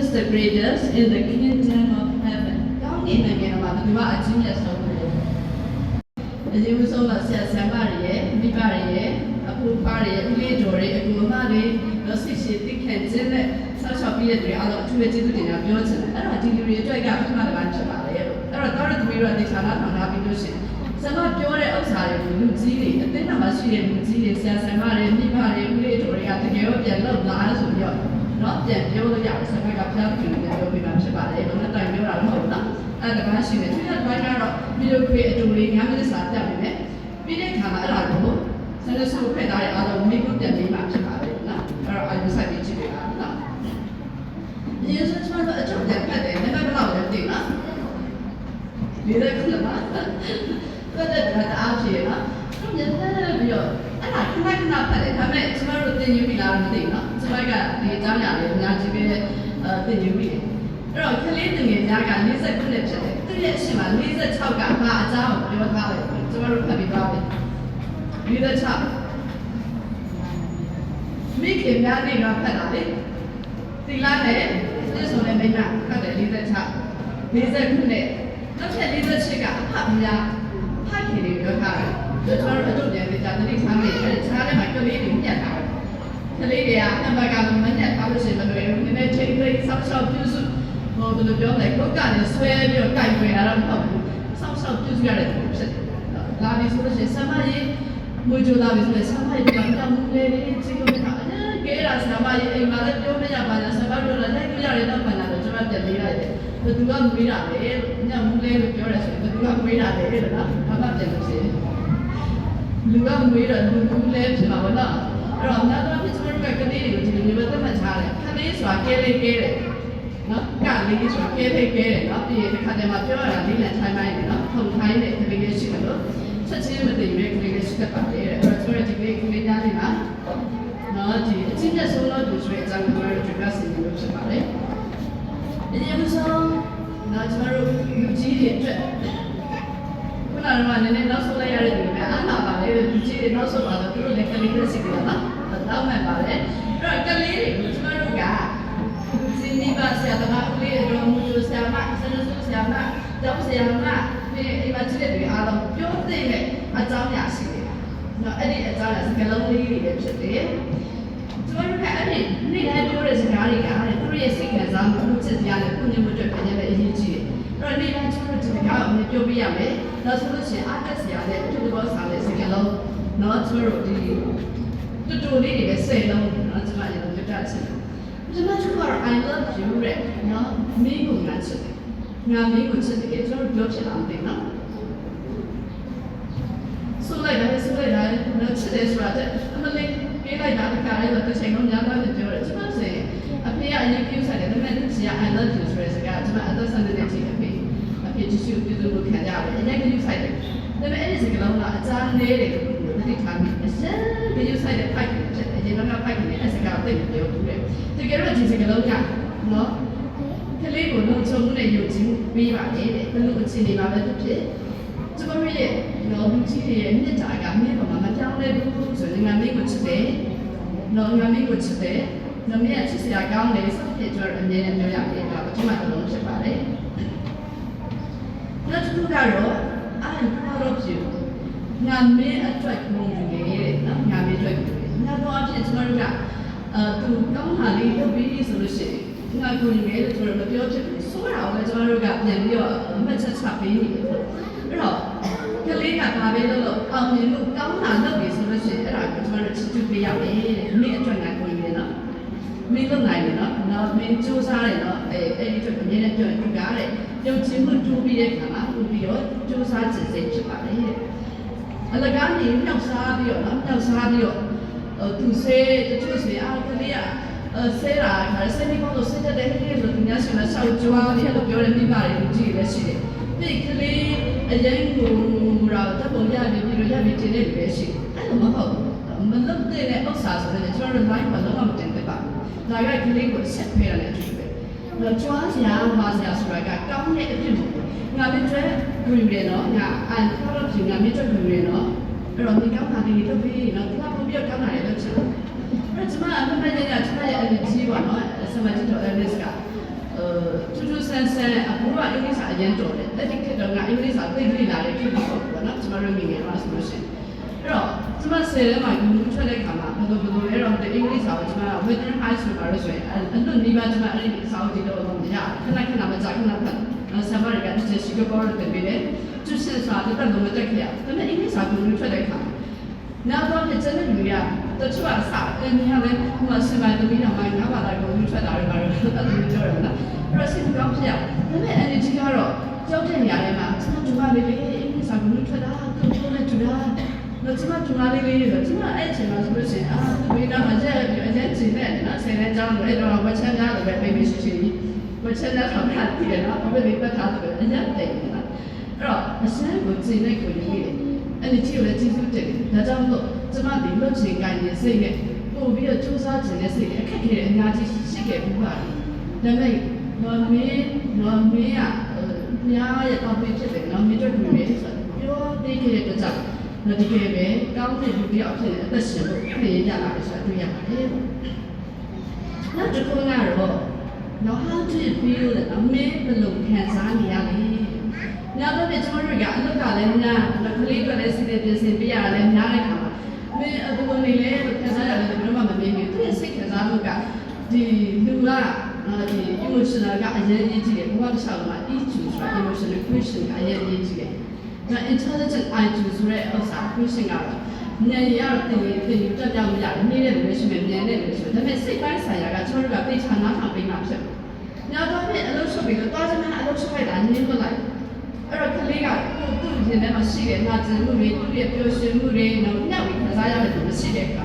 is the greatest in the kingdom of heaven ကောင်းနေနိုင်ငံမှာဘယ်သူမှအချင်းမြတ်ဆုံးလဲအရင်ဦးဆုံးတော့ဆရာဆရာမတွေရဲ့မိဘတွေရဲ့အဖိုးဖားတွေရဲ့ဦးလေးတော်တွေအကူအမတွေတော့ဆိတ်ရှိသိခံခြင်းနဲ့ဆောက်ရှောက်ပြီးတဲ့တွေအားလုံးအထူးပဲကျေးဇူးတင်တာပြောချင်တယ်အဲ့ဒါဒီလူတွေအတွက်ကပထမတစ်ပိုင်းဖြစ်ပါလေလို့အဲ့တော့တော်တော်သမီးတို့ကတေချာနာထောင်ထားပြီးလို့ရှိရင်ဆရာမပြောတဲ့ဥစ္စာတွေကိုလူကြီးတွေအသိနာမှာရှိတဲ့လူကြီးတွေဆရာဆရာမတွေမိဘတွေဦးလေးတော်တွေကတကယ်တော့ပြန်လောက်လာဆိုပြီးတော့ နော်ပြန်ပြောလို့ရတယ်ဆရာမကဖျားပြန်ပြောပြမှာဖြစ်ပါတယ်ဘယ်နဲ့တိုင်ပြောတာမဟုတ်ဘူးနော်အဲ့ဒါကရှိမယ်သူကဘိုင်းကတော့ဗီဒီယိုခွေအတူလေးညာမင်းစာတက်ပြီမယ်ပြီးတဲ့ခါမှာအဲ့ဒါကိုဆရာဆုဖက်သားရဲ့အားလုံးမိခုပြန်ပြီးမှဖြစ်ပါတယ်နော်အဲ့တော့အယူဆိုင်ပြီးကြည့်ပြပါနော်ဒီရစချမ်းတော့အချုပ်ပြန်ဖက်တယ်နံပါတ်ဘယ်လောက်လဲသိလားဒီရက်ခဏမှာဖက်တဲ့ကတအားဖြေနော်သူညနေပြီးတော့ အဲ့ဒါခဏခဏဖက်တယ်ဒါပေမဲ့ကျမတို့သင်ယူပြီလားမသိဘူးနော်ကျမကဒီအကြောင်းအရာလေးအများကြီးပဲအဲသင်ယူပြီတယ်အဲ့တော့ကလေးငယ်များက49ဖြစ်တယ်သူရဲ့အရှင်မှာ46ကဘာအကြောင်းကိုပြောထားတယ်ကျမတို့ဖတ်ပြီးသွားပြီ46မိခင်များနေတော့ဖတ်တာလေသီလနဲ့သစ္ဆိုနဲ့မိမဖတ်တယ်46 40ခုနဲ့နောက်ထပ်48ကအဖများဖတ်ခင်တွေပြောထားတယ် ကျွန်တော်တို့အတူတည်းကြာတတိထားနေတယ်ခြားထဲမှာကလေးတွေညက်တာကလေးတွေကနံပါတ်ကမညက်ထားလို့ရှိရင်မလွယ်ဘူးနည်းနည်းချိန်လေးဆောက်ရှောက်ပြုစုဟိုဘယ်လိုပြောလဲကိုယ်ကနေဆွဲပြီးတော့ကြိုက်ွယ်တာတော့မဟုတ်ဘူးဆောက်ရှောက်ပြုစုရတဲ့ပုံဖြစ်တယ်လာပြီဆိုလို့ရှိရင်ဆမကြီးမွေးကြလာပြီဆိုရင်ဆမကြီးကတောင်းလေးလေးချိကိုမြတ်အဲကဲတာဆမကြီးအိမ်မှာလည်းပြောမရပါနဲ့ဆမတို့လည်းလိုက်ကြရတယ်တော့မှလာတော့ကျွန်မပြန်လေးလိုက်တယ်ဘယ်သူကမွေးတာလဲညမူးလေးလို့ပြောရဲဆိုရင်ဘယ်သူကမွေးတာလဲလို့နော်ဘာမှပြန်လို့ရှိရင် လူကမွေးတော့လူကူးလဲဖြစ်မှာပေါ့နော်အဲ့တော့နောက်တော့ဖြစ်ကျွန်တော်တို့ကကလေးတွေကိုဒီလိုမျိုးသတ်မှတ်ထားတယ်ခလေးဆိုတာကဲလေးကဲတယ်နော်ကလေးဆိုတာကဲလေးကဲတယ်နော်ပြီးရင်တစ်ခါတည်းမှာပြောရတာလေးနဲ့ထိုင်းပိုင်းတယ်နော်ထုံထိုင်းတဲ့ကလေးလေးရှိမယ်လို့ချက်ချင်းမသိပဲကလေးလေးရှိတတ်ပါတယ်အဲ့တော့ကျွန်တော်ဒီကလေးကလေးသားလေးမှာနော်ဒီအချင်းနဲ့ဆုံးလို့သူဆိုတဲ့အကြောင်းကိုကျွန်တော်စီလို့ဖြစ်ပါတယ်ဒီလိုဆိုနော်ကျွန်တော်တို့လူကြီးတွေအတွက်ခု နကနည်းနည်းနောက်ဆုံးလိုက်ရတဲ့ဒီမှာအားလာပါလေလူကြီးတွေနောက်ဆုံးပါတော့သူတို့လည်းကလေးလေးစီကြတာနော်တောင်းမှန်ပါတယ်အဲ့တော့ကလေးတွေကိုကျွန်တော်တို့ကစင်ဒီပါဆရာသမားဦးလေးတော်မူဆရာမဆရာဆရာမကျောင်းဆရာမဒီအိမ်မှာကြည့်တဲ့တွေအားလုံးပြောသိတဲ့အကြောင်းအရာရှိတယ်နော်အဲ့ဒီအကြောင်းအရာစကားလုံးလေးတွေလည်းဖြစ်တယ်ကျွန်တော်တို့ကအဲ့ဒီနေ့တိုင်းပြောတဲ့စကားတွေကသူတို့ရဲ့စိတ်ခံစားမှုချစ်စရာနဲ့ကိုယ်ညွတ်အတွက်ပြင်ရတဲ့အရေးကြီးတယ်အဲ့ တော့နေ့တိုင်းကျွန်တော်တို့ဒီကောင်ကိုပြောပြရမယ်နောက်ဆိုလို့ရှိရင်အားတက်စရာနဲ့အထူးသဘောဆောင်တဲ့စကားလုံးနော်ကျွန်တော်တို့ဒီတူတူလေးတွေပဲစိတ်လုံးနော်ကျွန်မရတော့ပြတ်ချင်တယ်ကျွန်မတို့က I love you တဲ့နော်မိကိုငါချစ်တယ်ငါမိကိုချစ်တယ်ကျွန်တော်တို့ပြောချင်တာမသိနော်ဆိုလိုက်တယ်ဆိုလိုက်တယ်နော်ချစ်တယ်ဆိုတာတဲ့အမလေးပေးလိုက်တာတခါလေးတော့တစ်ချိန်လုံးများသွားတယ်ပြောတယ်ကျွန်မဆိုရင်အဖေကအရင်ပြုဆိုင်တယ်ဒါပေမဲ့သူက I love you ဆိုတဲ့စကားကျွန်မအသက်ဆက်နေတဲ့ချိန်အ ဖေအဖေတ िश ူပြုစုလို့ခံကြတယ်အရင်ကပြုဆိုင်တယ်ဒါပေမဲ့အဲ့ဒီစကားလုံးကအချားနေတယ်လို့ပြောတယ်ထားပြီးအစပြုဆိုင်တဲ့ဖိုက်တယ်ဖြစ်တယ်အရင်ကဖိုက်တယ်အဲ့စကားသိတယ်ပြောဘူးတယ်တကယ်တော့ဒီစကားလုံးကနော်ကလေးကိုလုံခြုံမှုနဲ့ယုံကြည်မှုပေးပါလေတဲ့ဘယ်လိုအခြေအနေမှာပဲဖြစ်ဖြစ်ကျမတို့ရဲ့နော်လူကြီးတွေရဲ့မြစ်တာကမြစ်ပေါ်မှာမပြောင်းလဲဘူးဆိုရင်ငါမိကိုချစ်တယ်နော်ငါမိကိုချစ်တယ်ငါမိရဲ့ချစ်စရာကောင်းတယ်ဆိုဖြစ်ကြအမြဲတမ်းပြောရမယ်ဒါပထမတစ်လုံးဖြစ်ပါတယ် နောက်တစ်ခုကတော့ I'm proud of you ငါမင်းအတွက်ကိုယူနေတယ်နော်ငါမင်းအတွက်ကိုငါတော့အဖြစ်ကျမတို့ကအဲသူကောင်းတာလေးလုပ်ပြီးဆိုလို့ရှိရင်ငါကိုယူနေတယ်ကျွန်တော်မပြောဖြစ်ဘူးဆိုတာကိုလည်းကျမတို့ကပြန်ပြီးတော့မှတ်ချက်ချပေးနေတယ်အဲ့တော့ကလေးကဘာပဲလုပ်လို့အောင်မြင်လို့ကောင်းတာလုပ်ပြီဆိုလို့ရှိရင်အဲ့ဒါကိုကျမတို့ချစ်ချူပေးရမယ်တဲ့မင်းအတွက်ငါကိုယူနေနော်မင်းလုပ်နိုင်တယ်နော်နော်မင်းစူးစမ်းတယ်နော်အဲအဲ့ဒီအတွက်အမြဲတမ်းပြောရင်ကြတဲ့ရု ပ်ချင်းမှုတူပြီးတဲ့ခါမှာတူပြီးတော့စူးစမ်းခြင်းစိတ်ဖြစ်ပါတယ်တဲ့အလကားနေမြောက်စားပြီးတော့နော်မြောက်စားပြီးတော့ဟိုသူဆေးတချို့ဆေးအားကလေးကအဲဆေးရာခါဆေးနေကောလို့ဆေးတဲ့ဟင်းလို့သူများရှင်ကဆောက်ကြွားပြီးတော့ပြောတဲ့မိဘတွေကြည့်ရရှိတယ်ပြီးကလေးအရင်ကိုတော့တပ်ပုံရပြီးပြီးတော့ရပြီးတင်နေတယ်ရှိအဲ့လိုမဟုတ်ဘူးမလုပ်တဲ့ဥစ္စာဆိုရင်ကျွန်တော်တို့ live မှာလုံးဝမတင်သင့်ပါဘူးဒါကကလေးကိုဆက်ဖဲရတယ် အတူတူပဲတော့ကြွားစရာမှားစရာဆိုတာကကောင်းတဲ့အဖြစ်မဟုတ်ဘူးငါလည်းတွေ့ဂရီရနော်ငါအန်ဖာလို့ပြင်ငါမြတ်ဂရီရနော်အဲ့တော့ဒီကောင်းတာလေးလုပ်ပြီးနော်ဒီကပုံပြကောင်းတာလေးလုပ်ချင်တယ်အဲ့ကျွန်မအမှန်တကယ်ကကျွန်မရဲ့ energy ပါနော်ဆမတီတော် Alice ကအဲတူတူဆန်းဆန်းအဘူကအင်္ဂလိပ်စာအရင်တော်တယ်အဲ့ဒီခေတ်တော့ကအင်္ဂလိပ်စာသိသိလာတဲ့ခေတ်ပေါ့နော်ကျွန်တော်တို့ငယ်ငယ်တော့ဆိုလို့ရှိရင်အဲ့တော့ ကျွန်မဆယ်ထဲမှာယူလူထွက်တဲ့ခါမှာဘယ်လိုဘယ်လိုလဲတော့ဒီအင်္ဂလိပ်စာကိုကျွန်မ within high school မှာလို့ဆိုရင်အဲ့လိုနေပါကျွန်မအဲ့ဒီစာအုပ်ကြီးတော့မရခဏခဏမကြာခဏဖတ်ဆမ်ဘာတွေကတစ်ချက်ရှိကပေါ်တယ်ပြီးတယ်သူစစ်စာတော့တော့မတက်ခဲ့ရဒါပေမဲ့အင်္ဂလိပ်စာကိုလူထွက်တဲ့ခါနောက်တော့ဖြစ်တဲ့လူရတချို့ကစာအင်းညာလည်းဟိုမှာစမိုင်းသမီးတော်မိုင်းငါးဘာသာကိုလူထွက်တာတွေပါတော့အဲ့လိုပြောရမလားအဲ့တော့စိတ်ကောင်းဖြစ်ရဒါပေမဲ့ energy ကတော့ကြောက်တဲ့နေရာတွေမှာကျွန်တော်ဒီမှာလေးလေးအင်္ဂလိပ်စာကိုလူထွက်တာကိုပြောနေတူတာ တော့ကျမကျမလေးလေးဆိုကျမအဲ့ချိန်မှာဆိုလို့ရှိရင်အာသူဘေးနားမှာကျက်ပြီးအကျဉ်းကျင်တဲ့နော်ဆယ်နှစ်ကျောင်းလို့အဲ့တော့ဝက်ချက်များလို့ပဲပြေးပြေးရှိရှိဝက်ချက်များဆောင်တာတည်တယ်နော်ဘယ်လိုပတ်ထားတယ်အကျဉ်းတိတ်နော်အဲ့တော့အစမ်းကိုကျင်တဲ့ကိုကြီးတယ်အဲ့ဒီကြည့်ရတဲ့ကျေးဇူးတင်တယ်ဒါကြောင့်မို့ကျမဒီလွတ်ချင်ကိုင်းနေစိတ်နဲ့ပို့ပြီးတော့စူးစမ်းခြင်းနဲ့စိတ်အခက်ခဲအများကြီးရှိခဲ့ဘူးပါလေဒါပေမဲ့နော်မင်းနော်မင်းကညာရဲ့တော့ပြဖြစ်တယ်နော်မင်းတို့ကိုလည်းဆိုပြောသေးခဲ့တဲ့ကြောင့် ဒါတကယ်ပဲကောင်းတဲ့လူတစ်ယောက်ဖြစ်နေအသက်ရှင်လို့ဖြေရလာတယ်ဆိုတာတွေ့ရပါတယ်။နောက်တစ်ခုကတော့ now how do you feel တဲ့အမေဘယ်လိုခံစားနေရလဲ။နောက်တော့ကျွန်တော်တို့ကအလုပ်ကလည်းများလက်ကလေးတွေလည်းစီစဉ်ပြင်ဆင်ပြရလည်းများတဲ့ခါမှာမင်းအကူနေလေခံစားရတယ်ဘယ်တော့မှမမြင်ဘူး။သူရဲ့စိတ်ခံစားမှုကဒီလူကဒီ emotional ကအရင်ကြီးကြည့်တယ်ဘဝတစ်လျှောက်မှာ EQ ဆိုတာ emotional question ကအရင်ကြီးကြည့်တယ်။ ဒါ intelligent IQ ဆိုတဲ့ဥစ္စာ question ကတော့ဉာဏ်ရတော့တင်တင်တက်ပြောင်းမရတယ်နေတဲ့လူတွေရှိမယ်ဉာဏ်နဲ့လူရှိမယ်ဒါပေမဲ့စိတ်ပိုင်းဆိုင်ရာကကျွန်တော်တို့ကသိချာနားထောင်ပေးမှဖြစ်မှာ။နောက်တော့ပြင်အလုပ်ရှုပ်ပြီးတော့သွားချင်တဲ့အလုပ်ရှုပ်လိုက်တာနင်းမလိုက်။အဲ့တော့ကလေးကကိုသူ့ရင်ထဲမှာရှိတဲ့နာကျင်မှုတွေသူ့ရဲ့ပျော်ရွှင်မှုတွေနောက်ညှောက်ပြီးခံစားရတဲ့သူမရှိတဲ့အခါ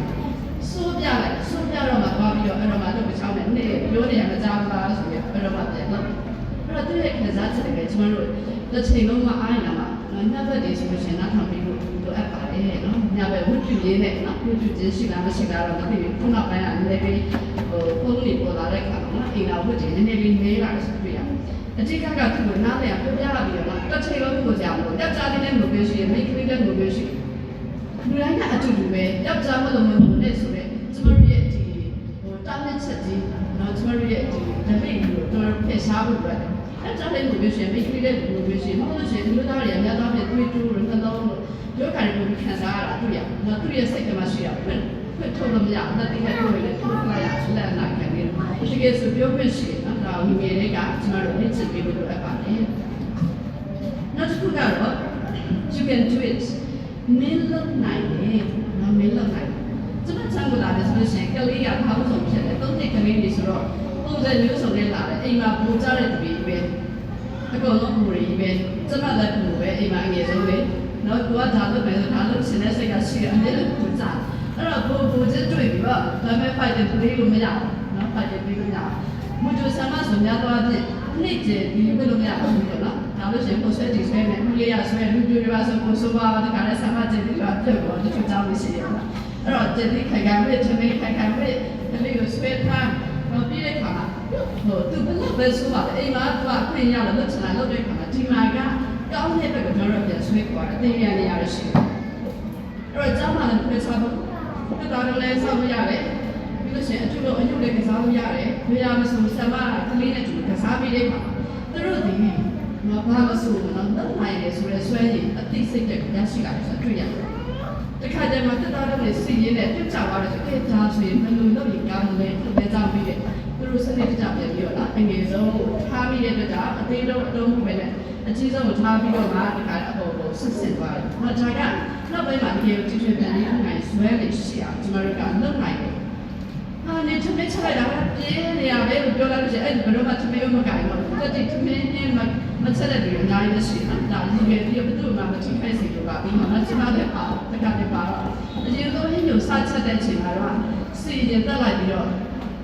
စိုးပြလိုက်စိုးပြတော့မှသွားပြီးတော့အဲ့တော့မှတော့မချောင်းနဲ့နေပြောနေရမကြဘူးလားဆိုပြီးအဲ့တော့မှပြန်တော့အဲ့တော့သူ့ရဲ့ခံစားချက်တွေကကျွန်တော်တို့တစ်ချိန်လုံးမအားရတာမှာ ညဘက်တွေဆိုလို့ရှိရင်နောက်ထောင်ပြီးလို့လိုအပ်ပါတယ်နော်ညဘက်ဝတ်ပြုရင်းနဲ့နော်ဝတ်ပြုခြင်းရှိလားမရှိလားတော့မသိဘူးခုနောက်ပိုင်းကလည်းပြီးဟိုဖုန်းလေးပေါ်လာတဲ့အခါမှာအိမ်လာဝတ်တယ်နည်းနည်းလေးနေလာတယ်ဆိုတွေ့ရတယ်အတိတ်ကကသူ့ကိုနားလည်ပြပြလာပြီးတော့တစ်ချိန်လုံးကိုကြာလို့တက်ကြတဲ့ငိုပြောရှိမိတ်ကလေးတဲ့ငိုပြောရှိလူတိုင်းကအတူတူပဲယောက်ျားမလို့မလို့နဲ့ဆိုတော့ကျမတို့ရဲ့ဒီဟိုတာမစ်ချက်ကြီးနော်ကျမတို့ရဲ့ဒီဒမိတ်ကိုတော်ဖယ်ရှားဖို့အတွက်အဲ့ကြောင့်လည်းငိုပြောရှိမိတ်ကလေးတဲ့ငိုပြော ရှိမဟုတ်လို့ရှိရင်လူသားတွေအများသားဖြစ်တွေးတူးလို့နှလုံးလို့ယောဂါတွေကိုခံစားရတာတွေ့ရနော်သူ့ရဲ့စိတ်ကမှရှိရဖွင့်ဖွင့်ထုတ်လို့မရဘူးတက်တဲ့ဟဲ့ကိုလည်းထုတ်လိုက်ရလက်လိုက်ခံပြီးတော့ဒီကဲဆိုပြောခွင့်ရှိနော်ဒါဝီမေတွေကကျမတို့လက်ချပေးလို့လိုအပ်ပါတယ်နောက်တစ်ခုကတော့ you can do it မင်းလုပ်နိုင်တယ်နော်မင်းလုပ်နိုင်ကျမချမ်းကိုလာတယ်ဆိုလို့ရှိရင်ကလေးကဘာ လို့ဆုံးဖြစ်လဲသုံးနှစ်ကလေးတွေဆိုတော့ပုံစံမျိုးစုံနဲ့လာတယ်အိမ်မှာပူကြတဲ့သူတွေပဲအကုန်လုံးပူတွေပဲကျမလည်းပူပဲအိမ်မှာအငယ်ဆုံးလေနော်ကိုကဒါလုပ်မယ်ဆိုဒါလုပ်ရှင်တဲ့စိတ်ကရှိတယ်အမြဲတမ်းပူကြအဲ့တော့ကိုပူချင်းတွေ့ပြီးတော့ဒါပေမဲ့ fight တဲ့သူလေးလို့မရဘူးနော် fight တဲ့ပြီးလို့မရဘူးမူတူဆမ်းမဆိုများသွားတဲ့နေ့ကျဒီလိုပဲလို့မရဘူးပေါ့နော်ဒါလို့ရှိရင်ကိုဆွဲတည်ဆွဲမယ်ဦးလေးရဆွဲလူပြူတွေပါဆိုကိုဆိုပါတခါလဲဆမ်းမကျပြီးတော့ပြုတ်တော့တချို့ကြောင်းလို့ရှိရမှာအဲ့တော့ကျဒီခိုင်ခိုင်ဝဲချမေခိုင်ခိုင်ဝဲဒီလေးကိုဆွဲထား တော့ပြီးတဲ့ခါမှာဟိုသူဘယ်လိုပဲဆိုပါလဲအိမ်မှာသူကခွင့်ရလို့လုပ်ချင်တာလုပ်တဲ့ခါမှာဒီမှာကကောင်းတဲ့ဘက်ကကျွန်တော်ပြန်ဆွဲခွာအသိဉာဏ်နေရာရှိတယ်အဲ့တော့ကျောင်းမှာလည်းပြန်စားဖို့တက်တာလည်းဆောက်လို့ရတယ်ပြီးလို့ရှိရင်အထူးတော့အညုလည်းကစားလို့ရတယ်ဘယ်ရမဆိုဆမ်မကလေးနဲ့တူကစားပြီးတဲ့ခါသူတို့ဒီမဘာမဆိုတော့တော့နိုင်တယ်ဆိုရဲဆွဲရင်အသိစိတ်တက်ရရှိလာတယ်ဆိုတွေ့ရတယ် တခါကျမှတက်တာလည်းစီရင်းနဲ့ပြတ်ချသွားတယ်ဆိုအဲဒါဆိုရင်ဘယ်လိုလုပ်ရင်ကောင်းလဲသူလည်းကြောက်ပြီးတယ်သူတို့စနစ်တကျပြန်ပြီးတော့လားအငယ်ဆုံးထားပြီးတဲ့အတွက်ကအသေးတော့အတုံးမှုပဲနဲ့အကြီးဆုံးကိုထားပြီးတော့မှဒီခါအပေါ်ကိုဆစ်ဆစ်သွားတယ်။ဟောဒါကနောက်ပိုင်းမှာတကယ်ကြည့်တွေ့ပြန်ပြီးနိုင်ဆွဲနေရှိအောင်ကျမတို့ကလုပ်နိုင်တယ်။ ဟာနေချမေချလိုက်တာပြင်းနေရပဲလို့ပြောလိုက်လို့ရှိရင်အဲ့ဒီဘယ်တော့မှချမေမကင်တော့ဘူး။တက်တိချမေနဲ့မမချက်တဲ့တွေအများကြီးရှိတာ။ဒါဒီပဲဒီဘယ်သူမှမချိခိုက်စီလို့ပါပြီးမှမချမတဲ့ပါတခါတည်းပါတော့အရင်ဆုံးဟင်းမျိုးစချက်တဲ့အချိန်မှာတော့စီရင်တက်လိုက်ပြီးတော့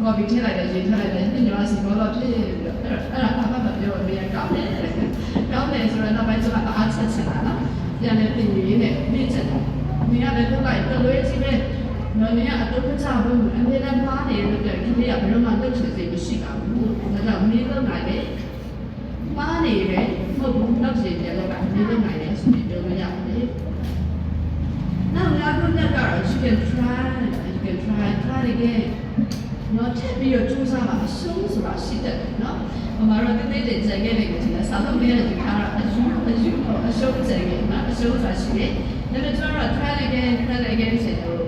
ဟောပြီးထည့်လိုက်တယ်ရင်ထည့်လိုက်တယ်ညညစီဘောတော့ဖြစ်ပြီးတော့အဲ့အဲ့ဒါဘာမှမပြောဘယ်ကောင်းလဲကောင်းတယ်ဆိုတော့နောက်ပိုင်းကျမအားချက်ချင်တာနော်ပြန်လဲပြင်ရင်းနဲ့ပြည့်ချက်တယ်မိရလည်းလုပ်လိုက်တလွဲကြီးပဲ နော်နေကအတုပ္ပချဘူးအမြဲတမ်းပါနေလို့တဲ့ဒီလေးကဘယ်တော့မှတုတ်ချင်စိတ်မရှိပါဘူးဒါကြောင့်မင်းလုံးနိုင်တယ်ပါနေတယ်မဟုတ်ဘူးနောက်စီပြန်လောက်ကမင်းလုံးနိုင်တယ်ဆိုပြီးပြောလို့ရတယ်နောက်ငါတို့ကတော့ you can try you can try try again နော်ထပ်ပြီးတော့စူးစမ်းပါအရှုံးဆိုတာရှိတတ်တယ်နော်။ဘာမှတော့တိတိကျကျခဲ့နေတယ်ဒီလားစာလုံးလေးနဲ့ဒီခါတော့အယူအယူအရှုံးကျခဲ့နော်အရှုံးဆိုတာရှိတယ်။ဒါပေမဲ့ကျွန်တော်တို့ try again try again ဆိုတော့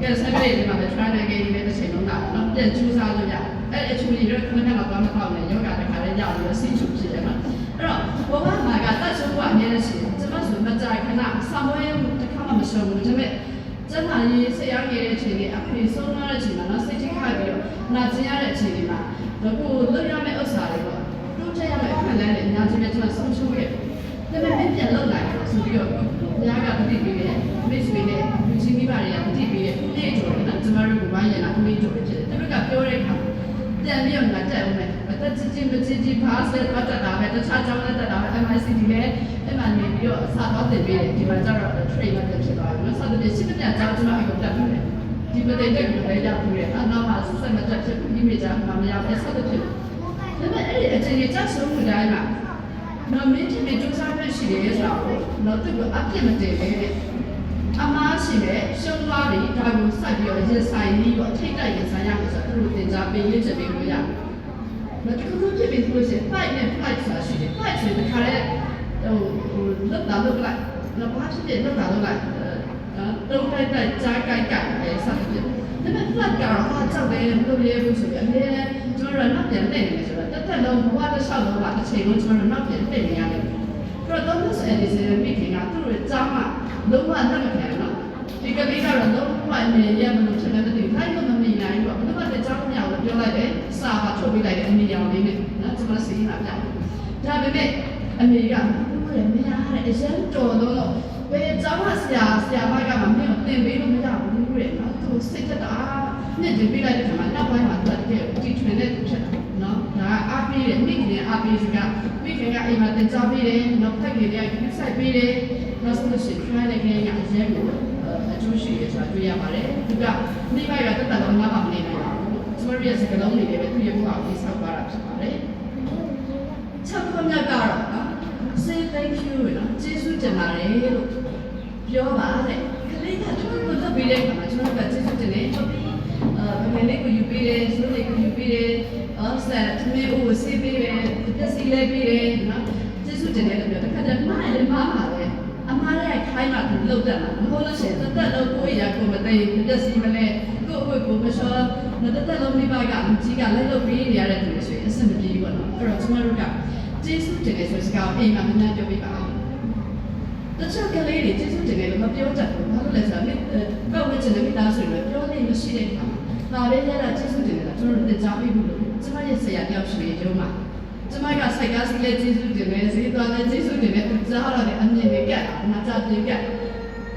ကဲဆက်ပြီးဒီမှာ try again နဲ့တစ်ချိန်လုံးတာနော်ပြန်စူးစမ်းလို့ရတယ်။အဲ့အချူကြီးတော့ခဏခဏတော့မပေါ့နဲ့ယောဂတစ်ခါလေးကြောက်ပြီးစိတ်ချူဖြစ်တယ်နော်။အဲ့တော့ဘောကမှာကတတ်ဆုံးကအများကြီးရှိတယ်။ကျွန်မဆိုမကြိုက်ခဏစာမွေးတစ်ခါမှမရှုံးဘူးဒါပေမဲ့ကျန်တာရေးဆရာကြီးရဲ့အချိန်လေးအဖေဆုံးလာတဲ့အချိန်မှာနော်စိတ်ထိခိုက်ပြီးတော့နာကျင်ရတဲ့အချိန်လေးမှာတော့ကိုလွတ်ရမယ့်ဥစ္စာတွေပေါ့တိုးတက်ရမယ့်အခက်အခဲတွေအများကြီးပဲကျွန်တော်ဆုံးရှုံးခဲ့တယ်ဒါပေမဲ့ပြန်လောက်လာတယ်ဆိုပြီးတော့ဘုရားကတတိပေးတယ်မိတ်ဆွေနဲ့လူချင်းမိဘတွေကတတိပေးတယ်ဒီအ ကျော်နော်ကျွန်တော်တို့ကဘာရလာအမေကျော်ဖြစ်တယ်သူတို့ကပြောတဲ့အခါပြန်ပြီးတော့ငါတက်အောင်မယ်အသက်ကြီးကြီးမကြီးကြီးဘာဆက်ပတ်တာပဲတခြားကြောင်းနဲ့တက်တာပဲ MICD လည်းအဲ့မှာနေပြီးတော့စာတော့တင်ပေးတယ်ဒီမှာကျတော့ trainer တက်ဖြစ်သွားတယ်နော်စသဖြင့်ရှင်းပြကြောင်းကျွန်တော်အခုတက်ပြီးတယ်ဒီပဒေတက်ပြီးလည်းရောက်ပြီးတယ်အနောက်မှာဆက်မတက်ဖြစ်ပြီးမိကြမှာမရဘူးစသဖြင့်ဒါပေမဲ့အဲ့ဒီအချိန်ကြီးတက်ဆုံးမှုတိုင်းမှာနော်မင်းတိမကျူးစားဖြစ်ရှိတယ်ဆိုတော့နော်သူကအပြစ်မတင်ပဲ အမားရှိတဲ့ရှုံးသွားပြီဒါကိုစိုက်ပြီးတော့ရင်ဆိုင်ပြီးတော့ထိတ်တိုက်ရင်ဆိုင်ရမယ်ဆိုတော့သူတို့တင်စားပေးရချက်ပေးလို့ရတယ်။နော်တခုခုဖြစ်ပြီးဆိုလို့ရှိရင် fight နဲ့ fight ဆိုတာရှိတယ် fight ဆိုတဲ့ခါလဲဟိုဟိုလွတ်တာလွတ်လိုက်နော်ဘာဖြစ်ဖြစ်လွတ်တာလွတ်လိုက်နော်တုံးတိုက်တိုက်ကြားကြိုက်ကြိုက်အဲစသဖြင့်ဒါပေမဲ့ flat ကတော့ဟာကြောက်တယ်မလုပ်ရဘူးဆိုပြီးအများကျွန်တော်တို့နောက်ပြန်လှည့်နေတယ်ဆိုတော့တက်တက်လုံးဘဝတစ်လျှောက်လုံးကတစ်ချိန်လုံးကျွန်တော်တို့နောက်ပြန်လှည့်နေရတယ်။အဲ့တော့ Thomas Edison မိခင်ကသူ့ရဲ့ကြားမှာ လုံးဝလက်မခံဘူးနော်။ဒီကလေးကတော့လုံးဝအနေရမလို့ချက်လည်းမသိဘူး။ခိုင်းလို့မမြင်နိုင်ဘူး။ဘယ်တော့မှကြားမရဘူးပြောလိုက်တယ်။စာပါထုတ်ပေးလိုက်တယ်အနေရောင်လေးနဲ့နော်ကျွန်တော်စီးလာပြ။ဒါပေမဲ့အမေကဘူးလေမရတဲ့အရင်တော်တော့တော့ဘယ်ကျောင်းကဆရာဆရာမကမှမင်းကိုသင်ပေးလို့မရဘူးလေနော်။သူစိတ်သက်တာမြင့်တင်ပေးလိုက်တဲ့ခါမှာနောက်ပိုင်းမှာသူကတကယ်တီထွင်တဲ့သူဖြစ်တာနော်။ဒါကအားပေးတယ်မိခင်အားပေးစကားမိခင်ကအိမ်မှာတင်ကြပေးတယ်နောက်ဖက်ကြီးတွေကကိစ္စပေးတယ် နောက်ဆုံးလို့ရှိရင် try လိုက်ခဲ့ရအရင်ကိုအကျိုးရှိရဆိုတာတွေ့ရပါတယ်။သူကမိဘကတက်တက်တော့ငါ့ဘာမနေနိုင်ဘူး။ကျွန်တော်ရဲ့စကားလုံးတွေလည်းပဲသူရဲ့ဘဝကိုဆောက်ပါတာဖြစ်ပါတယ်။ချက်ခွန်မြတ်ကတော့နော် say thank you နော်ကျေးဇူးတင်ပါတယ်လို့ပြောပါတဲ့။ကလေးကသူ့ကိုလုပ်ပေးတဲ့အခါမှာကျွန်တော်ကကျေးဇူး က်စီမလဲကိုယ့်အဝတ်ကိုမလျှော်မတက်တက်လုံးမိဘကအကြီးကလည်းလုပ်ပေးနေရတဲ့သူတွေဆိုရင်အဆင်မပြေဘူးပေါ့နော်အဲ့တော့ကျွန်တော်တို့ကကျေးဇူးတင်တယ်ဆိုတဲ့စကားကိုအိမ်မှာမနှမ်းပြောပြပါဦးတချို့ကလေးတွေကျေးဇူးတင်တယ်လို့မပြောတတ်ဘူးဘာလို့လဲဆိုတော့ကောက်ဝဲချင်တဲ့မိသားစုတွေပြောနေမရှိတဲ့အခါမှာဒါလေးရတာကျေးဇူးတင်တယ်ကျွန်တော်တို့ကြားပေးဖို့လို့ကျွန်မရဲ့ဆရာတယောက်ရှိနေကြုံမှာကျမကစိုက်ကားစီလေးကျေးဇူးတင်တယ်ဈေးသွားလည်းကျေးဇူးတင်တယ်သူကြားရတဲ့အမြင်တွေကနာကြပြပြ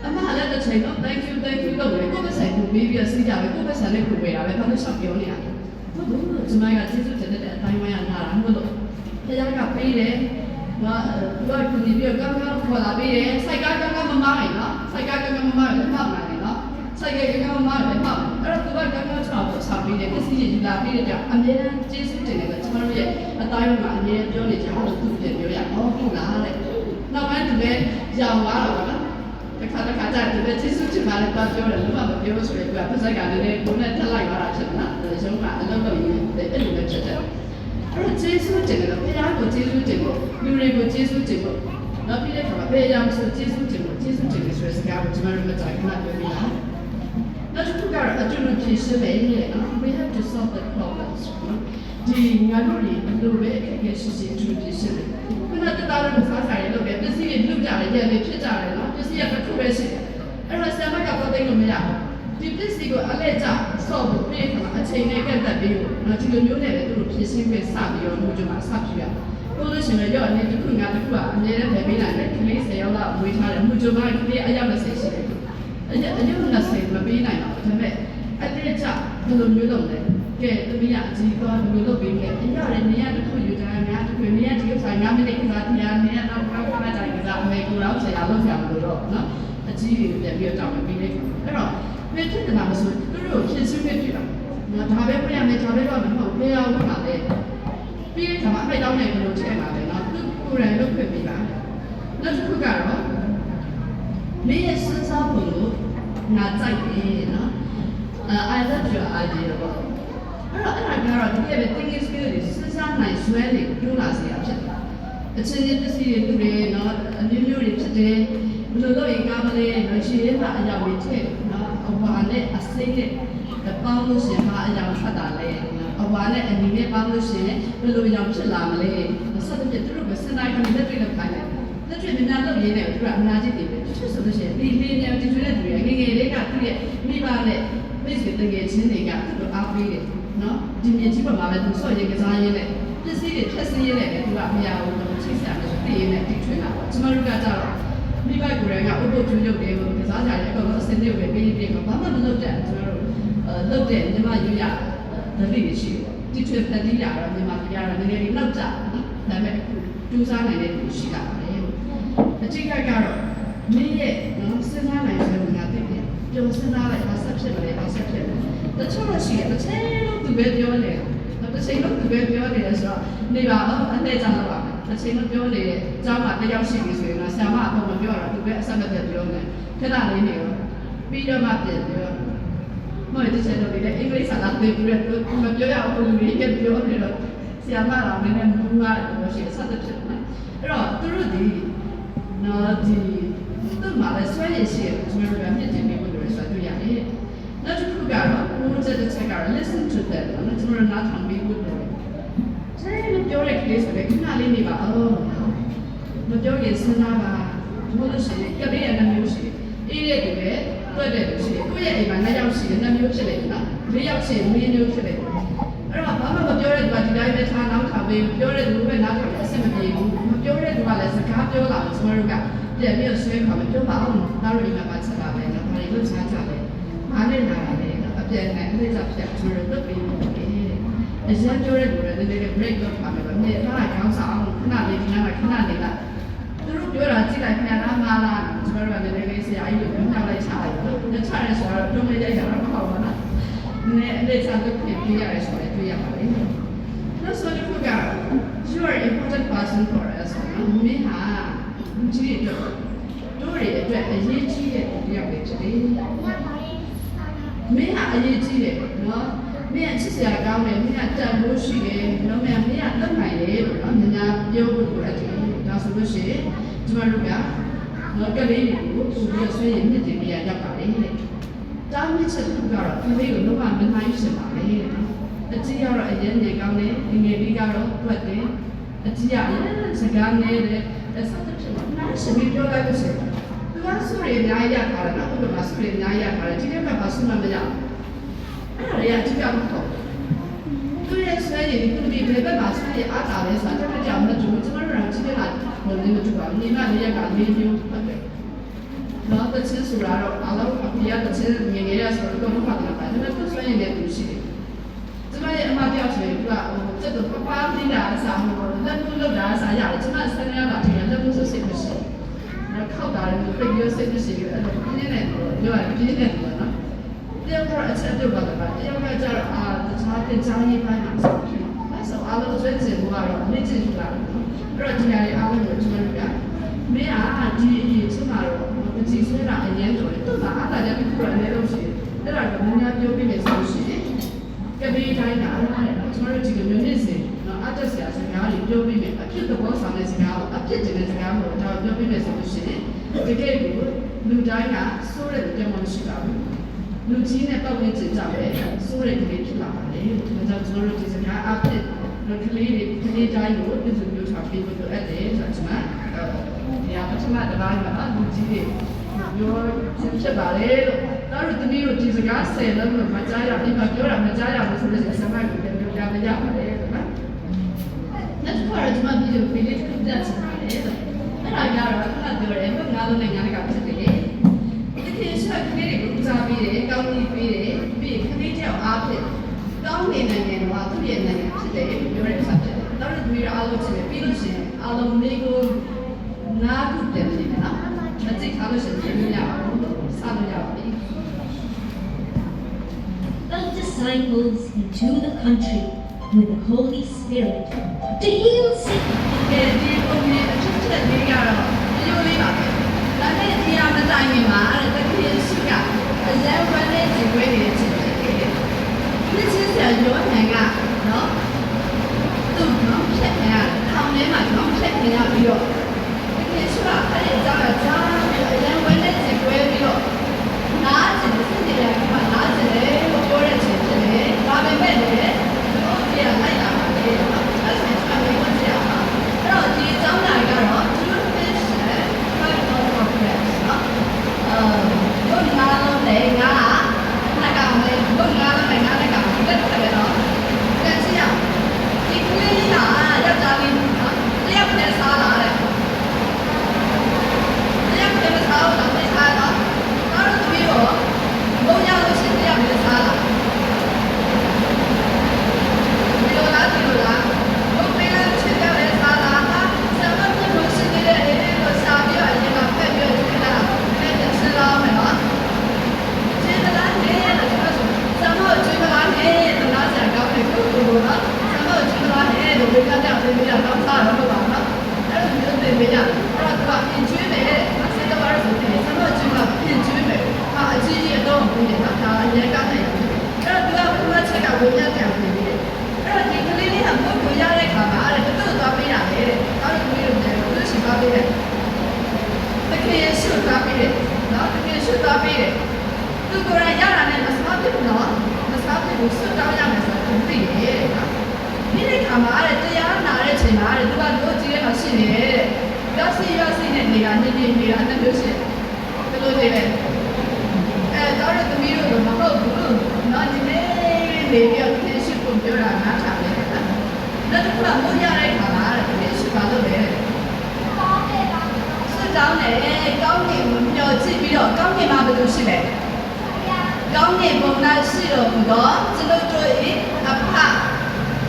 အမလည်းတစ်ချိန်တော့ thank you thank you လို့လည်းကိုယ့်ဘက်ဆိုင်ကိုပြီးပြီးစီးကြပဲကိုယ့်ဘက်ဆိုင်နဲ့ကိုဝေတာပဲဘာလို့ရှောက်ပြောနေရလဲဟုတ်ဘူးကျမကကျေးဇူးတင်တဲ့အတိုင်းဝိုင်းရလာတာဟုတ်လို့ဖခင်ကပေးတယ်နော်သူကကူညီပြီးတော့ကောင်းကောင်းခေါ်လာပေးတယ်စိုက်ကားကောင်းကောင်းမမနိုင်နော်စိုက်ကားကောင်းကောင်းမမလည်းမှတ်နိုင်တယ်နော်စိုက်ကားကောင်းကောင်းမမလည်းမှတ်အဲ့တော့သူကကောင်းကောင်းချောက်ချပေးတယ်ပစ္စည်းတွေယူလာပေးတဲ့ကြောင့်အမြဲတမ်းကျေးဇူးတင်တယ်ကျမတို့ရဲ့အတိုင်းမှာအမြဲပြောနေကြအောင်သူပြန်ပြောရအောင်ဟုတ်လားတဲ့နောက်ပိုင်းသူလည်းရောင်သွားတော့နော် တခါတခါကျတယ်ပဲကျေးဇူးတင်ပါလေပြောတယ်လို့မပြောဆိုရင်ကပတ်စက်ကလည်းကိုယ်နဲ့ထက်လိုက်သွားတာဖြစ်နော်ရုံးကအလုပ်လုပ်ရင်းအဲ့လိုပဲဖြစ်တယ်အဲ့တော့ကျေးဇူးတင်တယ်ဘုရားကိုကျေးဇူးတင်ဖို့လူတွေကိုကျေးဇူးတင်ဖို့နောက်ပြီးတဲ့အခါမှာဘယ်အကြောင်းဆိုကျေးဇူးတင်ဖို့ကျေးဇူးတင်တယ်ဆိုတဲ့စကားကိုကျွန်တော်တို့မကြိုက်ခဏပြောပြရအောင်နောက်တစ်ခုကတော့အတူတူဖြေရှင်းမယ်လေနော် we have to solve the problems နော်ဒီငါတို့တွေဘယ်လိုပဲအခက်အခဲရှိရှိအတူတူဖြေရှင်းတယ်ခုနကတသားလို့စားစားရလို့ပဲပစ္စည်းတွေလူကြတယ်ကြတယ်ဖြစ်ကြတယ်နော် ပစ္စည်းကတစ်ခုပဲရှိတယ်အဲ့တော့ဆရာမကတော့သိလို့မရဘူးဒီပစ္စည်းကိုအလဲကျဆော့ဖို့ပြည့်ခါမှာအချိန်နဲ့ကတ်သက်ပြီးတော့နော်ဒီလိုမျိုးနဲ့လည်းသူတို့ဖြည့်ရှင်းပေးစပြီးတော့လူကြမှာစပြရကိုလို့ရှိရင်ရောအနေတစ်ခုငါတစ်ခုကအမြဲတမ်းပဲပေးနိုင်တယ်ကလေး၁၀ယောက်လောက်ဝေးထားတယ်လူကြမှာကလေးအယောက်20ရှိတယ်အရက်အရက်20မပေးနိုင်တော့ဒါပေမဲ့အလဲကျဘယ်လိုမျိုးလုပ်လဲကဲသမီးကအကြီးသွားဘယ်လိုလုပ်ပေးလဲအရာလည်းနေရာတစ်ခုယူထားငါတစ်ခုနေရာတစ်ခုဆိုင်ငါမိနစ်ကစားတရားနေရာတော့ကောင်းကောင်းတိုင်းကစားအမေကိုတော့ဆရာလုပ်ဆရာမလို့တော့နော် အကြီးတွေပြန်ပြီးတော့တောင်းပေးလိုက်အဲ့တော့ပြည့်တယ်မှာမဆိုသူတို့ဖြည့်စွပြပြတာနော်ဒါပဲပြရမယ်ဒါပဲတော့မဟုတ်ဘယ်အောင်ဝင်ပါလဲပြီးရင်ဒါမှအမိုက်တောင်းနေဘယ်လိုထည့်မှာလဲနော်သူကိုယ်တိုင်လုပ်ခွင့်ပေးပါနောက်တစ်ခုကတော့မင်းရဲ့စဉ်းစားပုံကိုငါကြိုက်တယ်နော်အဲ I love your idea ပေါ့အဲ့တော့အဲ့ဒါကတော့ဒီရဲ့ thinking skill တွေစဉ်းစားနိုင်စွမ်းတွေတိုးလာစေရဖြစ်တယ်အချင်းချင်းပစ္စည်းတွေတူတယ်နော်အမျိုးမျိုးတွေဖြစ်တယ် ဘယ်လိုလုပ်ရင်ကောင်းမလဲနော်ရှင်ရတာအရာတွေထည့်နော်အဝါနဲ့အစိမ့်နဲ့ပေါင်းလို့ရှင်ဟာအရာထွက်တာလဲအဝါနဲ့အနီနဲ့ပေါင်းလို့ရှင်ဘယ်လိုအရာဖြစ်လာမလဲဆက်တဲ့သူတို့ကစဉ်းစားကြတဲ့လက်တွေ့လောက်ခိုင်းတယ်လက်တွေ့များများလုပ်ရင်းနဲ့သူကအနာကြီးတွေပဲသူဆိုလို့ရှိရင်ဒီလေးနဲ့ဒီကျွေးတဲ့သူတွေငငယ်လေးကသူ့ရဲ့မိဘနဲ့မိတ်ဆွေတကယ်ချင်းတွေကသူ့ကိုအားပေးတယ်နော်ဒီမြင်ကြီးပေါ်မှာပဲသူဆော့ရင်ကစားရင်းနဲ့ပစ္စည်းတွေထက်စီးရင်းနဲ့ပဲသူကအများကိုချိတ်ဆက်မယ်ဆိုတည်ရင်းနဲ့တီထွင်တာပေါ့ကျမတို့ကကြတော့ မိဘကိုယ်တိုင်ကဥပုပ်ကျွေးရုပ်တွေကိုကစားကြတယ်အကုန်လုံးအစင်းတွေပဲပြီးပြီးတော့ဘာမှမလုပ်တဲ့ကျမတို့အဲလုပ်တဲ့ညီမရွရဒလိတွေရှိပေါ့တီထွင်ဖန်တီးတာတော့ညီမပြရတော့နည်းနည်းလေးနောက်ကျနော်ဒါပေမဲ့ကျူးစားနိုင်တဲ့လူရှိတာပါလေအချိန်ကတော့မင်းရဲ့နော်စဉ်းစားနိုင်တဲ့လူများတဲ့ပြောစဉ်းစားလိုက်ပါဆက်ဖြစ်မလဲပါဆက်ဖြစ်တယ်တချို့ရှိတယ်တစ်ချိန်လုံးသူပဲပြောနေတယ်တစ်ချိန်လုံးသူပဲပြောနေတယ်ဆိုတော့နေပါအောင်အနဲ့ကြောက်တော့ပါ တစ်ချိန်လုံးပြောနေတယ်ကျောင်းမှာတယောက်ရှိပြီဆိုရင်တော့ဆရာမအပေါ်မပြောတော့သူပဲအဆက်မပြတ်ပြောနေခဏလေးနေရောပြီးတော့မှပြန်ပြောမဟုတ်တဲ့ချက်တော့ဒီအင်္ဂလိပ်စာလာသိပြီးတော့မပြောရအောင်လူကြီးကပြောနေတော့ဆရာမကလည်းနည်းနည်းမူးမားတယ်လို့ရှိရင်ဆက်တဲ့ဖြစ်နေအဲ့တော့သူတို့ဒီနော်ဒီသူ့မှာလည်းဆွဲရရှိတယ်ကျွန်တော်တို့ကမြင့်တင်ပြီးလို့ဆိုတွေ့ရတယ်နောက်တစ်ခုကတော့ဘုရားတဲ့ချက်ကတော့ listen to them နော်ကျွန်တော်တို့နားထောင်ပြီးလို့ တယ်ဆဲပြောတဲ့ case ဆိုလည်းခဏလေးနေပါအောင်မပြောရင်စဉ်းစားပါဘုလို့ရှိရင်ကလေးရဲ့နှမျိုးရှိအေးတဲ့သူပဲတွက်တဲ့သူရှိကိုယ့်ရဲ့အိမ်မှာနှစ်ယောက်ရှိတယ်နှမျိုးဖြစ်နေတယ်နော်လေးယောက်ရှိရင်လေးမျိုးဖြစ်နေတယ်အဲ့တော့ဘာမှမပြောတဲ့သူကဒီတိုင်းပဲထားနောက်ထောင်ပေးပြောတဲ့သူပဲနောက်ထောင်အဆင်မပြေဘူးမပြောတဲ့သူကလည်းစကားပြောလာလို့ကျွန်တော်တို့ကပြန်ပြီးဆွဲခေါ်မပြောပါအောင်နောက်တို့အိမ်မှာချက်လာမယ်နော်ဘာလို့ချားချလဲအားနဲ့လာတယ်နော်အပြန်နဲ့အဲ့ဒါဖြတ်ကျွန်တော်တို့ပြီးပြီ အရင်ပြောတဲ့လူတွေလည်း break လုပ်ပါမယ်ဗျ။မြေထားလိုက်ကောင်းစားအောင်ခဏလေးဒီနားမှာခဏနေလိုက်။သူတို့ပြောတာကြည့်လိုက်ခင်ဗျာလားမလားကျွန်တော်တို့ကလည်းလေးဆရာကြီးကိုပြောလိုက်ချလိုက်တော့။ညချရဲဆိုတော့တုံးလေးရိုက်တာတော့မဟုတ်ဘူးနော်။နည်းအလေးစားလုပ်ပြင်ပြရတယ်ဆိုရင်တွေ့ရပါလိမ့်မယ်။နောက်ဆိုတစ်ခုက you are important person for us နော်။မင်းဟာလူကြီးတွေအတွက်တို့တွေအတွက်အရေးကြီးတဲ့တယောက်ပဲဖြစ်တယ်။မင်းဟာအရေးကြီးတယ်နော်။ မင်းချစ်စရာကောင်းတယ်မင်းကတန်ဖိုးရှိတယ်နော်မင်းမင်းကတက်နိုင်တယ်လို့နော်ညာညာပြောဖို့လိုအပ်တယ်ဒါဆိုလို့ရှိရင်ကျမတို့ကနော်ကလေးတွေကိုသူပြီးဆွေးရင်နှစ်တင်ပြရရောက်ပါတယ်တဲ့တောင်းမြစ်ချက်တစ်ခုကတော့ကလေးကိုလုံးဝမနိုင်ရှင်ပါလေတဲ့အကြီးကတော့အရင်နေကောင်းတယ်ငယ်လေးကတော့တွက်တယ်အကြီးကအရင်စကားနေတဲ့ဆက်တဲ့ဖြစ်မှာနားရှင်ပြီးပြောလိုက်လို့ရှိရင်သူကဆွေးရအများကြီးရထားတယ်နော်သူကဆွေးရအများကြီးရထားတယ်ဒီနေ့ကပါဆွေးမမရဘူး အဲ့ဒါတွေကအကြီးကမဟုတ်သူရဲ့ဆွဲရည်သူဒီဘယ်ဘက်မှာဆွဲရအားတာလဲဆိုတာတက်ကြောင်မတူဘူးကျွန်တော်တို့ကချင်းလာဘယ်လိုမတူပါဘူးညီမလေးရကလေးမျိုးဟုတ်တယ်တော့တချင်းဆိုတာတော့အလောအပြရတချင်းငယ်ငယ်ရဆိုတော့တော့ဖတ်လာပါတယ်ဒါပေမဲ့သူဆွဲရည်နဲ့သူရှိတယ်ကျွန်မရဲ့အမပြောက်ဆိုရင်သူကဟိုစက်တော့ပပပြင်းတာအစားဟိုလက်မှုလောက်တာအစားရတယ်ကျွန်မဆန်းရတာဒီလက်မှုဆိုစိတ်မရှိဘူးခောက်တာလည်းပြည့်ရစိတ်မရှိဘူးအဲ့တော့ပြင်းနေတယ်ပြောရပြင်းနေတယ်နော် တယောက်ကတော့အချက်ပြုတ်ပါတော့တယောက်ကကျတော့အာတခြားတင်ချားရေးပိုင်းမှာဆိုဖြစ်တော့အဲဆိုအားလုံးဆွဲချင်ဖို့ကတော့လေ့ကျင့်ကြတာအဲ့တော့ဒီနေရာလေးအားလုံးကိုကျွန်တော်တို့ကမင်းကဒီအရေးချင်းမှာတော့မကြည့်ဆွဲတာအရင်ဆိုရင်သူ့မှာအားလာတဲ့ခုရလည်းလို့ရှိရင်အဲ့ဒါကမင်းများပြောပြမယ်ဆိုလို့ရှိရင်ကပေတိုင်းကအားရတယ်ကျွန်တော်တို့ဒီလိုမျိုးနေ့စဉ်နော်အတက်ဆရာစကားတွေပြောပြမယ်အဖြစ်သဘောဆောင်တဲ့စကားကိုအဖြစ်ကျင်တဲ့စကားကိုတော့ပြောပြမယ်ဆိုလို့ရှိရင်တကယ်ကိုလူတိုင်းကစိုးတဲ့ကြောင်မရှိပါဘူး လူကြီးနဲ့ပတ်ဝန်းကျင်ကြပဲစိုးတဲ့ကလေးဖြစ်လာပါတယ်။ဒါကြောင့်ကျွန်တော်တို့ဒီစကားအဖြစ်ကလေးတွေကလေးတိုင်းကိုပြည့်စုံပြထားပြီးလို့အဲ့တယ်ဆိုတော့ကျွန်မအဲဒီအပထမတစ်ပိုင်းမှာလူကြီးတွေပြောချင်းဖြစ်ပါလေလို့တော့တို့တမီးတို့ဒီစကားဆယ်လုံးလို့မကြားရဘူးမပြောတာမကြားရဘူးဆိုလို့ဆရာမကပြောပြမရပါလေလို့နော်။နောက်တစ်ခါတော့ကျွန်မဗီဒီယိုဖိလေးတစ်ခုတက်ချင်ပါတယ်လို့အဲ့ဒါကြတော့ခဏပြောတယ်ဘယ်ငါလုံးနဲ့ညာကဖြစ် တယ်လေ။ဒီခေတ်ဆက်ကလေးတွေကိုဦးစားပေးတယ်ကောင်းကြီးပေးတယ်ပြီးခလေးတယောက်အားဖြင့်ကောင်းနေနိုင်ငံတော့သူ့ရဲ့နိုင်ငံဖြစ်တယ်လို့ပြောတဲ့ဆက်တယ်။နောက်တစ်ပြီးတော့အားလုံးချင်တယ်ပြီးလို့ရှိရင်အားလုံးလေးကိုနားခုပြန်နေတယ်နော်။မကြည့်ထားလို့ရှိရင်မရဘူးလို့စလို့ရပါပြီ။ disciples into the country with the Holy Spirit to heal sick ကဲဒီပုံလေးအချက်ချက်လေးကတော့ဒီလိုလေးပါပဲဒါနဲ့ဒီအမတိုင်မြ သူကတို့ကြည့်ရမှာရှိနေတယ်တဲ့။ရောက်စီရောက်စီနဲ့နေတာနေနေနေတာနဲ့လို့ရှိဘယ်လိုလဲလဲ။အဲတော့တဲ့သမီးတို့ကမဟုတ်ဘူး။နော်ဒီနေ့နေပြီးတော့ဒီရှိကိုပြောတာနားထောင်တယ်နော်။နောက်တစ်ခုကမိုးရတဲ့ခါမှာတဲ့ဒီရှိပါလို့လေ။ဆွတောင်းတယ်ကောင်းကင်ကိုမျှော်ကြည့်ပြီးတော့ကောင်းကင်မှာဘယ်လိုရှိလဲ။ကောင်းကင်ဘုံ၌ရှိတော်မူသောကျွန်ုပ်တို့၏အဖ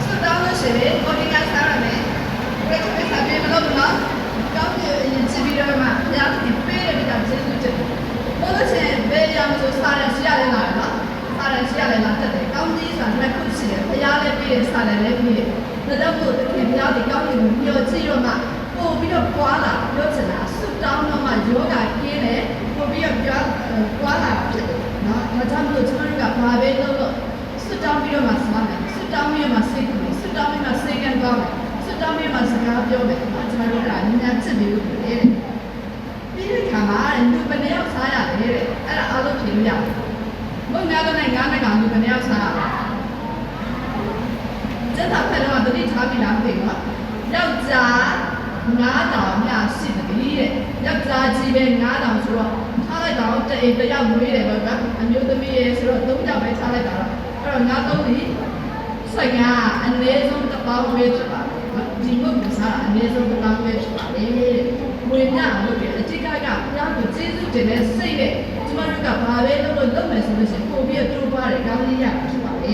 ဆွတောင်းလို့ရှိရင်ဘောဒီကစားရမယ်။ ဘယ်လိုဆက်ပြီးမလို့နော်။ကောင်းကင်ကြည့်ပြီးတော့မှဘုရားသခင်ပေးတဲ့ပြတာကျေးဇူးတင်တယ်။ဘုရားရှင်ဘယ်ရမလို့စားရရှိရတယ်လားနော်။စာရန်ရှိရတယ်လားတက်တယ်ကောင်းကြီးဆိုတာတစ်ခုရှိတယ်ဘုရားလည်းပြီးတယ်စာရန်လည်းပြီးတယ်ဒါကြောင့်မို့တခင်ဘုရားဒီကောင်းကြီးကိုမျှော်ကြည့်တော့မှပို့ပြီးတော့ပွားလာပြောချင်တာဆုတောင်းတော့မှယောဂကင်းတယ်ပို့ပြီးတော့ပြောပွားလာဖြစ်တယ်နော်ဒါကြောင့်မို့ကျွန်တော်တို့ကဘာပဲလုပ်လို့ဆုတောင်းပြီးတော့မှစားမယ်ဆုတောင်းပြီးတော့မှစိတ်ကူတယ်ဆုတောင်းပြီးမှစိတ်ကံကောင်းတယ်ဆုတောင်းပြီး မှစကားပြောမယ်နော်ကျွန်တော်တို့ကညဉ့်ချစ်ပြီးလို့ပြောတယ်ပြီးတဲ့ခါမှာလူပနေရောက်စားရတယ်တဲ့အဲ့ဒါအားလုံးဖြေလို့ရတယ်ဘုရားကလည်းငါးနဲ့ကောင်လူကနေရောက်စားကျက်တာဖက်တော့တတိထားပြီလားမသိဘူးနော်ယောက်ျားငါးတောင်မြရှိတယ်တဲ့ယောက်ျားကြီးပဲငါးတောင်ဆိုတော့ထားလိုက်တော့တအိမ်တစ်ယောက်မွေးတယ်ပေါ့ကွာအမျိုးသမီးရဲ့ဆိုတော့သုံးယောက်ပဲထားလိုက်တာတော့အဲ့တော့ငါးသုံးဒီစိုက်ကအနည်းဆုံးတစ်ပေါင်းပဲဖြစ်ပါတယ် ဒီမုတ်ကစားအနည်းဆုံးတစ်ပေါင်းပဲဖြစ်ပါလေဝေမျှလို့ပြအတိတ်ကဘုရားကိုကျေးဇူးတင်တဲ့စိတ်နဲ့ကျမတို့ကဘာပဲလုပ်လို့လုပ်မယ်ဆိုလို့ရှိရင်ပို့ပြီးတော့ပါတယ်ကောင်းကြီးရပါဖြစ်ပါလေ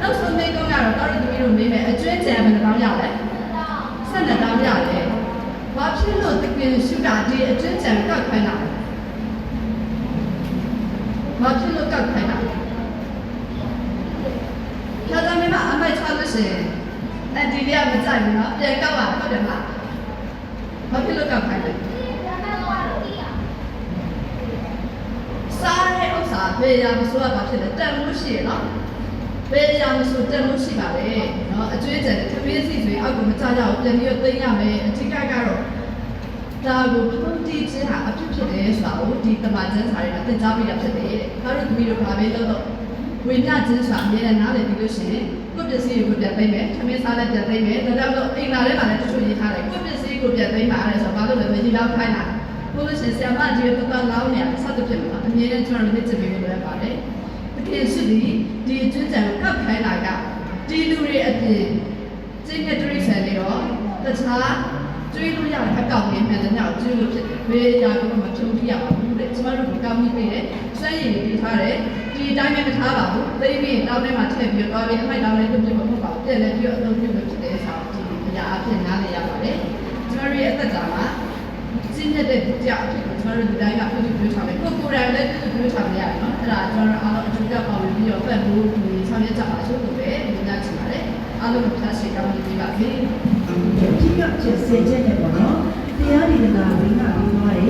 နောက်ဆုံးမေးခွန်းကတော့တော်တော်သမီးတို့မေးမယ်အကျွမ်းကြံဘယ်နှပေါင်းရလဲဆက်နှစ်ပေါင်းရတယ်ဘာဖြစ်လို့တကယ်ရှုတာဒီအကျွမ်းကြံကောက်ခိုင်းတာလဲဘာဖြစ်လို့ကောက်ခိုင်းတာလဲခါကြမ်းမအမိုက်ချလို့ရှိရင် အဒီလေးကမကြိုက်ဘူးနော်ပြန်ကောက်ပါဟုတ်တယ်မလားဘာဖြစ်လို့ကောက်ခိုင်းလဲစားတဲ့ဥစ္စာဘယ်ရာမဆိုရပါဖြစ်တယ်တန်လို့ရှိရနော်ဘယ်ရာမဆိုတန်လို့ရှိပါလေနော်အကျွေးကြံတဲ့သမီးစီဆိုရင်အောက်ကမကြကြအောင်ပြန်ပြီးတော့သိမ်းရမယ်အထက်ကကတော့ဒါကိုဖုန်တီးခြင်းဟာအဖြစ်ဖြစ်တယ်ဆိုတာကိုဒီတမန်ကျမ်းစာတွေကသင်ကြားပေးတာဖြစ်တယ်တဲ့ဒါတို့သမီးတို့ဘာပဲလုပ်တော့ဝိညာဉ်ကျမ်းစာအများနဲ့နားလည်ပြီးလို့ရှိရင်ကိုယ့် ပစ္စည်းကိုပြန်သိမ်းမယ်သမီးစားလည်းပြန်သိမ်းမယ်ဒါကြောင့်မို့အိမ်လာထဲမှာလည်းတချို့ရေးထားတယ်ကိုယ့်ပစ္စည်းကိုပြန်သိမ်းပါရဲဆိုတော့ဘာလို့လဲဆိုရင်ဒီလောက်ခိုင်းတာဘုလို့ရှိရင်ဆရာမကြီးကတော်တော်လောင်းနေတယ်ဆက်တဲ့ဖြစ်မှာအမြဲတမ်းကျွန်တော်တို့လက်ချပေးလို့ရပါတယ်တကယ်ရှိသည်ဒီအကျွမ်းကြံကောက်ခိုင်းတာကဒီလူတွေအပြင်ကျင်းတဲ့တရိษံတွေတော့တခြားကျွေးလို့ရတဲ့အကောင့်တွေမှန်တဲ့ညောင်ကျွေးလို့ဖြစ်တယ်ဘယ်ရာကိုမှထုံးပြရပါဘူးတဲ့ကျမတို့ကကောင်းပြီးပြည့်တယ်ဆွဲရည်တွေထားတယ် ဒီအတိုင်းပဲမထားပါဘူးသိပြီးတောင်းထဲမှာထည့်ပြီးတော့ပြီးအမိုက်တောင်းလေးလုပ်ပြမဟုတ်ပါဘူးပြန်လည်းပြီးတော့အသုံးပြုလို့ဖြစ်တဲ့ဆောင်းဒီအရာအဖြစ်နားလည်ရပါတယ်ကျမတို့ရဲ့အသက်တာမှာကျင်းတဲ့ကြောက်ဖြစ်ကိုကျွန်တော်တို့ဒီတိုင်းကပြုစုပြောထားမယ်ကိုကိုယ်တိုင်လည်းပြုစုပြောထားမရတယ်နော်အဲ့ဒါကျွန်တော်တို့အားလုံးအကျိုးကြောက်ပါပြီးတော့ဖက်ဖို့ဒီဆောင်ရွက်ကြပါစို့လို့ပဲပြောကြားချင်ပါတယ်အားလုံးကိုဖျားရှိတောင်းပေးပါစေအဓိကချက်စင်ချက်နဲ့ပေါ့နော်တရားဒီကဝိငါပြီးသွားတယ်ဆရာမတော်မြတ်မူကြီးချမ်းသာပတ်ချင်အဖြစ်ဆောင်ရွက်ပြီးသွားတယ်